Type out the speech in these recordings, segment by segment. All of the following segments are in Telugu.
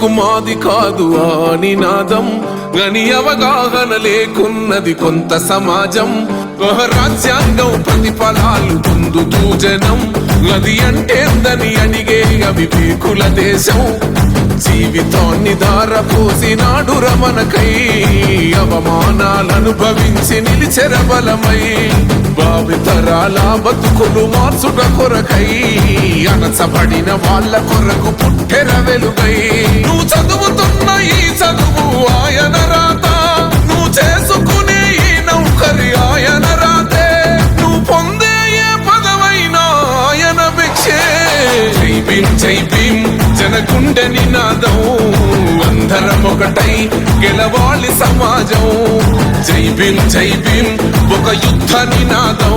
మాకెందుకు మాది కాదు ఆ నినాదం గని అవగాహన లేకున్నది కొంత సమాజం. రాజ్యాంగం ప్రతిఫలాలు పొందుతూ జనం. అది అంటేందని అడిగే అవివేకుల దేశం. జీవితాన్ని దారపోసినాడు రమణకై అవమానాలు నిలిచెర బలమై భావితరాల బతుకులు మార్చుట కొరకై అనసబడిన వాళ్ళ కొరకు పుట్టెర వెలుగై. నువ్వు చదువుతున్న ఈ చదువు ఆయన రాత జై భీం జై నినాదం. అందరం ఒకటై గెలవాలి సమాజం. జై భీం జై భీం ఒక యుద్ధ నినాదం.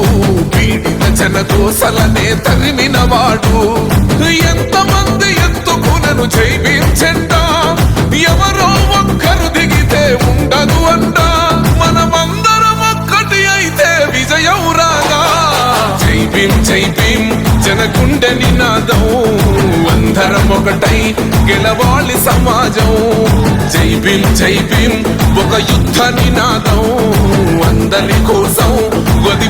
జన కోసలనే తరిమిన వాడు ఎంతమంది ఎత్తుకునను జైవించెండా? ఎవరో ఒక్కరు దిగితే ఉండదు అంట. మనమందరం ఒక్కటి అయితే విజయం రాగా జై భీం జై భీం నినాదం. అందరం ఒకటై గెలవాలి సమాజం. జై భీం జై భీం ఒక యుద్ధ నినాదం. అందరి కోసం గది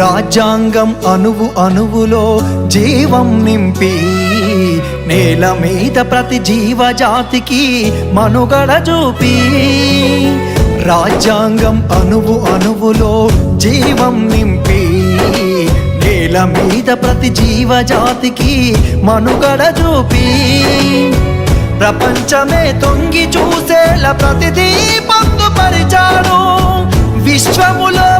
రాజ్యాంగం అణువు అణువులో జీవం నింపి నేల మీద ప్రతి జీవజాతికి మనుగడ చూపి. రాజ్యాంగం అణువు అణువులో జీవం నింపి నేల మీద ప్రతి జీవజాతికి మనుగడ చూపి. ప్రపంచమే తొంగి చూసేలా ప్రతిదీ పొందుపరిచాడు. విశ్వములో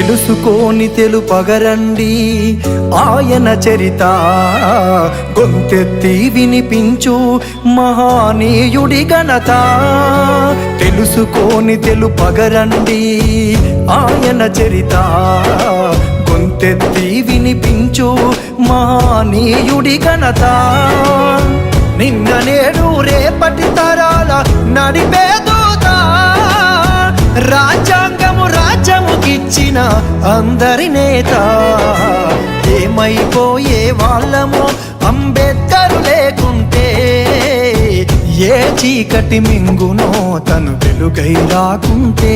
తెలుసుకోని తెలుపగరండి. ఆయన చరిత గొంతెత్తి వినిపించు మహానీయుడి ఘనత. తెలుసుకోని తెలుపగరండి. ఆయన చరిత గొంతెత్తి వినిపించు మహానీయుడి ఘనత. నిన్న నేడు రేపటి తరాల నడిపే దూత. రాజ్యాంగము రాజ్యముకిచ్చిన అందరి నేత. ఏమైపోయే వాళ్ళము అంబేద్కర్ లేకుంటే ఏ చీకటి మింగునో తను వెలుగై రాకుంటే.